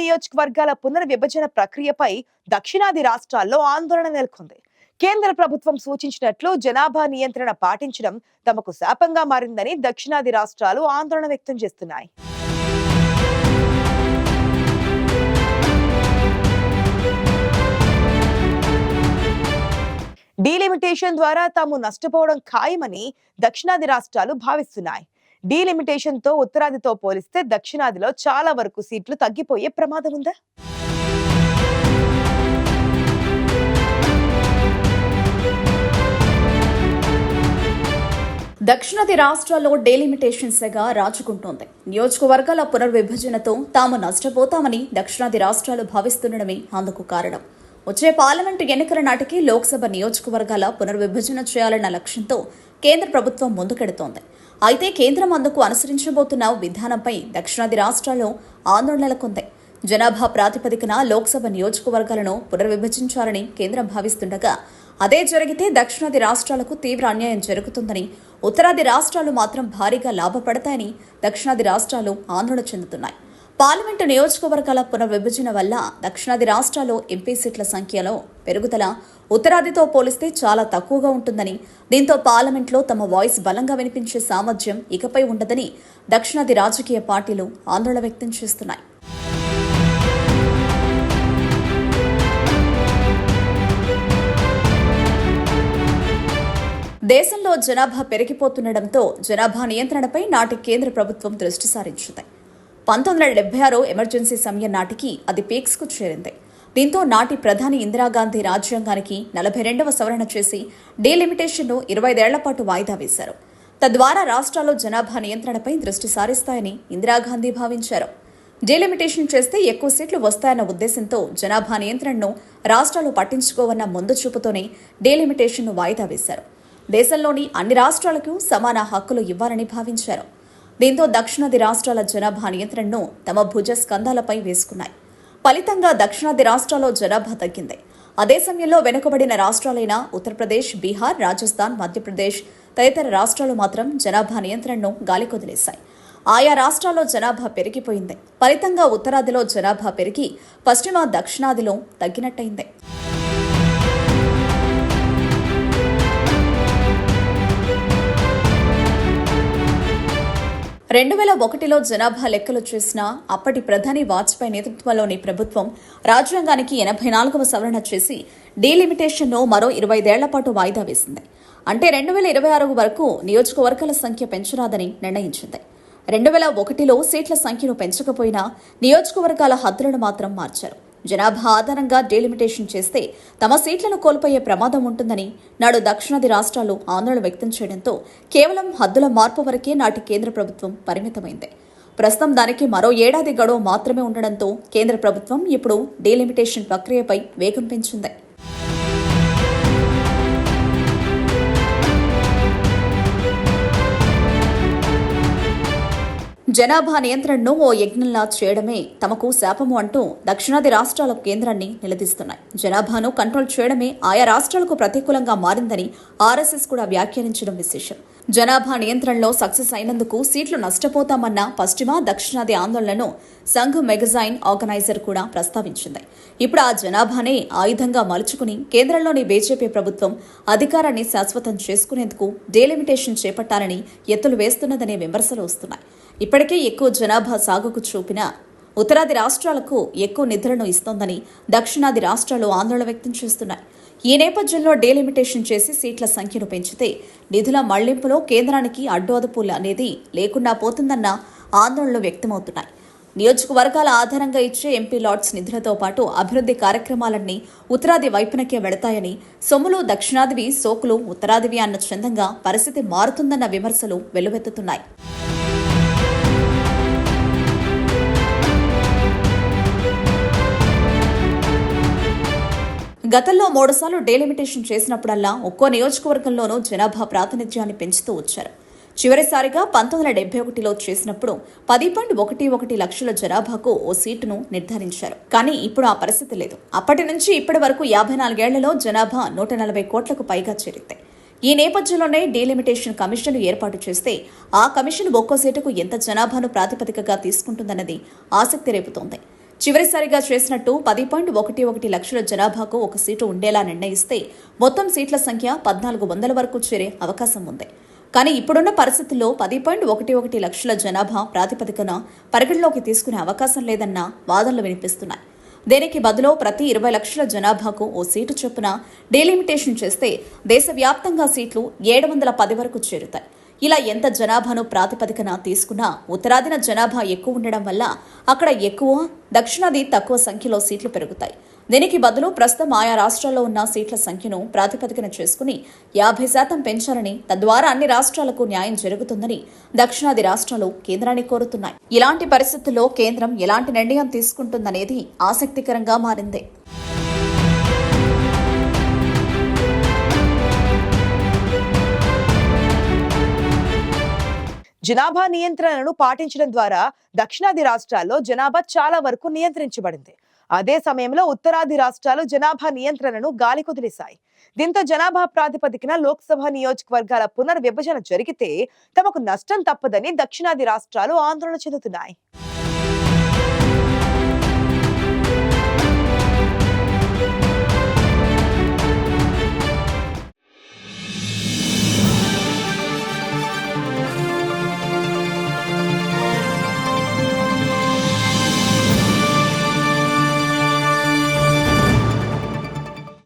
నియోజకవర్గాల పునర్విభజన ప్రక్రియపై దక్షిణాది రాష్ట్రాల్లో ఆందోళన నెలకొంది. కేంద్ర ప్రభుత్వం సూచించినట్లు జనాభా నియంత్రణ పాటించడం తమకు శాపంగా మారిందని దక్షిణాది రాష్ట్రాలు ఆందోళన వ్యక్తం చేస్తున్నాయి. డీలిమిటేషన్ ద్వారా తాము నష్టపోవడం ఖాయమని దక్షిణాది రాష్ట్రాలు భావిస్తున్నాయి. డీలిమిటేషన్తో ఉత్తరాదితో పోలిస్తే దక్షిణాదిలో చాలా వరకు సీట్లు తగ్గిపోయే ప్రమాదం ఉందా? దక్షిణాది రాష్ట్రాల్లో డేలిమిటేషన్ సెగ రాచుకుంటోంది. నియోజకవర్గాల పునర్విభజనతో తాము నష్టపోతామని దక్షిణాది రాష్ట్రాలు భావిస్తుండడమే అందుకు కారణం. వచ్చే పార్లమెంటు ఎన్నికల నాటికి లోక్సభ నియోజకవర్గాల పునర్విభజన చేయాలన్న లక్ష్యంతో కేంద్ర ప్రభుత్వం ముందుకెడుతోంది. అయితే కేంద్రం అందుకు అనుసరించబోతున్న విధానంపై దక్షిణాది రాష్ట్రాల్లో ఆందోళనలు కొందాయి జనాభా ప్రాతిపదికన లోక్సభ నియోజకవర్గాలను పునర్విభజించాలని కేంద్రం భావిస్తుండగా అదే జరిగితే దక్షిణాది రాష్ట్రాలకు తీవ్ర అన్యాయం జరుగుతుందని ఉత్తరాది రాష్ట్రాలు మాత్రం భారీగా లాభపడతాయని దక్షిణాది రాష్ట్రాలు ఆందోళన చెందుతున్నాయి. పార్లమెంటు నియోజకవర్గాల పునర్విభజన వల్ల దక్షిణాది రాష్ట్రాల్లో ఎంపీ సీట్ల సంఖ్యలో పెరుగుదల ఉత్తరాదితో పోలిస్తే చాలా తక్కువగా ఉంటుందని దీంతో పార్లమెంట్లో తమ వాయిస్ బలంగా వినిపించే సామర్థ్యం ఇకపై ఉండదని దక్షిణాది రాజకీయ పార్టీలు ఆందోళన వ్యక్తం చేస్తున్నాయి. దేశంలో జనాభా పెరిగిపోతుండటంతో జనాభా నియంత్రణపై నాటి కేంద్ర ప్రభుత్వం దృష్టి సారించింది. పంతొమ్మిది వందల డెబ్బై ఆరు ఎమర్జెన్సీ సమయం నాటికి అది పీక్స్కు చేరింది. దీంతో నాటి ప్రధాని ఇందిరాగాంధీ రాజ్యాంగానికి నలభై రెండవ సవరణ చేసి డీలిమిటేషన్ను ఇరవై ఐదేళ్ళ పాటు వాయిదా వేశారు. తద్వారా రాష్ట్రాల్లో జనాభా నియంత్రణపై దృష్టి సారిస్తాయని ఇందిరాగాంధీ భావించారు. డీలిమిటేషన్ చేస్తే ఎక్కువ సీట్లు వస్తాయన్న ఉద్దేశంతో జనాభా నియంత్రణను రాష్ట్రాలు పట్టించుకోవన్న ముందు చూపుతోనే డీలిమిటేషన్ను వాయిదా వేశారు. దేశంలోని అన్ని రాష్ట్రాలకు సమాన హక్కులు ఇవ్వాలని భావించారు. దీంతో దక్షిణాది రాష్ట్రాల జనాభా నియంత్రణను తమ భుజ స్కంధాలపై వేసుకున్నాయి. ఫలితంగా దక్షిణాది రాష్ట్రాల్లో జనాభా తగ్గింది. అదే సమయంలో వెనుకబడిన రాష్ట్రాలైన ఉత్తరప్రదేశ్ బీహార్ రాజస్థాన్ మధ్యప్రదేశ్ తదితర రాష్ట్రాలు మాత్రం జనాభా నియంత్రణను గాలికొదిలేశాయి. ఆయా రాష్ట్రాల్లో జనాభా పెరిగిపోయింది. ఫలితంగా ఉత్తరాదిలో జనాభా పెరిగి పశ్చిమ దక్షిణాదిలో తగ్గినట్టయింది. రెండు వేల ఒకటిలో జనాభా లెక్కలు చేసిన అప్పటి ప్రధాని వాజ్పేయి నేతృత్వంలోని ప్రభుత్వం రాజ్యాంగానికి ఎనభై నాలుగవ సవరణ చేసి డీలిమిటేషన్ను మరో ఇరవై ఐదేళ్ళ పాటు వాయిదా వేసింది. అంటే రెండు వేల ఇరవై ఆరు వరకు నియోజకవర్గాల సంఖ్య పెంచరాదని నిర్ణయించింది. రెండు వేల ఒకటిలో సీట్ల సంఖ్యను పెంచకపోయినా నియోజకవర్గాల హద్దులను మాత్రం మార్చారు. జనాభా ఆధారంగా డీలిమిటేషన్ చేస్తే తమ సీట్లను కోల్పోయే ప్రమాదం ఉంటుందని నాడు దక్షిణాది రాష్ట్రాలు ఆందోళన వ్యక్తం చేయడంతో కేవలం హద్దుల మార్పు వరకే నాటి కేంద్ర ప్రభుత్వం పరిమితమైంది. ప్రస్తుతం దానికి మరో ఏడాది గడువు మాత్రమే ఉండడంతో కేంద్ర ప్రభుత్వం ఇప్పుడు డీలిమిటేషన్ ప్రక్రియపై వేగం పెంచింది. జనాభా నియంత్రణను ఓ యజ్ఞంలా చేయడమే తమకు శాపము అంటూ దక్షిణాది రాష్ట్రాల కేంద్రాన్ని నిలదీస్తున్నాయి. జనాభాను కంట్రోల్ చేయడమే ఆయా రాష్ట్రాలకు ప్రతికూలంగా మారిందని ఆర్ఎస్ఎస్ కూడా వ్యాఖ్యానించడం విశేషం. జనాభా నియంత్రణలో సక్సెస్ అయినందుకు సీట్లు నష్టపోతామన్న పశ్చిమ దక్షిణాది ఆందోళనను సంఘ్ మెగజైన్ ఆర్గనైజర్ కూడా ప్రస్తావించింది. ఇప్పుడు ఆ జనాభానే ఆయుధంగా మలుచుకుని కేంద్రంలోని బీజేపీ ప్రభుత్వం అధికారాన్ని శాశ్వతం చేసుకునేందుకు డేలిమిటేషన్ చేపట్టాలని ఎత్తులు వేస్తున్నదనే విమర్శలు వస్తున్నాయి. ఇప్పటికే ఎక్కువ జనాభా సాగుకు చూపిన ఉత్తరాది రాష్ట్రాలకు ఎక్కువ నిధులను ఇస్తోందని దక్షిణాది రాష్ట్రాలు ఆందోళన వ్యక్తం చేస్తున్నాయి. ఈ నేపథ్యంలో డీలిమిటేషన్ చేసి సీట్ల సంఖ్యను పెంచితే నిధుల మళ్ళింపులో కేంద్రానికి అడ్డోదపులు అనేది లేకుండా పోతుందన్న ఆందోళనలు వ్యక్తమవుతున్నాయి. నియోజకవర్గాల ఆధారంగా ఇచ్చే ఎంపీ లాట్స్ నిధులతో పాటు అభివృద్ధి కార్యక్రమాలన్నీ ఉత్తరాది వైపునకే వెళతాయని సొమ్ములు దక్షిణాదివి సోకులు ఉత్తరాదివి అన్న చందంగా పరిస్థితి మారుతుందన్న విమర్శలు వెల్లువెత్తుతున్నాయి. గతంలో మూడుసార్లు డేలిమిటేషన్ చేసినప్పుడల్లా ఒక్కో నియోజకవర్గంలోనూ జనాభా ప్రాతినిధ్యాన్ని పెంచుతూ వచ్చారు. చివరిసారిగా పంతొమ్మిది వందల డెబ్బై ఒకటిలో చేసినప్పుడు పది పాయింట్ ఒకటి ఒకటి లక్షల జనాభాకు ఓ సీటును నిర్ధారించారు. కానీ ఇప్పుడు ఆ పరిస్థితి లేదు. అప్పటి నుంచి ఇప్పటి వరకు యాభై నాలుగేళ్ళలో జనాభా నూట నలభై కోట్లకు పైగా చేరింది. ఈ నేపథ్యంలోనే డీలిమిటేషన్ కమిషన్ ఏర్పాటు చేస్తే ఆ కమిషన్ ఒక్కో సీటుకు ఎంత జనాభాను ప్రాతిపదికగా తీసుకుంటుందన్నది ఆసక్తి రేపుతోంది. చివరిసారిగా చేసినట్టు పది పాయింట్ ఒకటి ఒకటి లక్షల జనాభాకు ఒక సీటు ఉండేలా నిర్ణయిస్తే మొత్తం సీట్ల సంఖ్య పద్నాలుగు వందల వరకు చేరే అవకాశం ఉంది. కానీ ఇప్పుడున్న పరిస్థితుల్లో పది పాయింట్ ఒకటి ఒకటి లక్షల జనాభా ప్రాతిపదికన పరిగణలోకి తీసుకునే అవకాశం లేదన్న వాదనలు వినిపిస్తున్నాయి. దీనికి బదులు ప్రతి ఇరవై లక్షల జనాభాకు ఓ సీటు చొప్పున డీలిమిటేషన్ చేస్తే దేశవ్యాప్తంగా సీట్లు ఏడు వందల పది వరకు చేరుతాయి. ఇలా ఎంత జనాభాను ప్రాతిపదికన తీసుకున్నా ఉత్తరాదిన జనాభా ఎక్కువ ఉండడం వల్ల అక్కడ ఎక్కువ దక్షిణాది తక్కువ సంఖ్యలో సీట్లు పెరుగుతాయి. దీనికి బదులు ప్రస్తుతం ఆయా రాష్ట్రాల్లో ఉన్న సీట్ల సంఖ్యను ప్రాతిపదికన చేసుకుని యాభై శాతం పెంచాలని తద్వారా అన్ని రాష్ట్రాలకు న్యాయం జరుగుతుందని దక్షిణాది రాష్ట్రాలు కేంద్రాన్ని కోరుతున్నాయి. ఇలాంటి పరిస్థితుల్లో కేంద్రం ఎలాంటి నిర్ణయం తీసుకుంటుందనేది ఆసక్తికరంగా మారింది. జనాభా నియంత్రణను పాటించడం ద్వారా దక్షిణాది రాష్ట్రాల్లో జనాభా చాలా వరకు నియంత్రించబడింది. అదే సమయంలో ఉత్తరాది రాష్ట్రాలు జనాభా నియంత్రణను గాలి కుదిలేశాయి. దీంతో జనాభా ప్రాతిపదికన లోక్సభ నియోజకవర్గాల పునర్విభజన జరిగితే తమకు నష్టం తప్పదని దక్షిణాది రాష్ట్రాలు ఆందోళన చెందుతున్నాయి.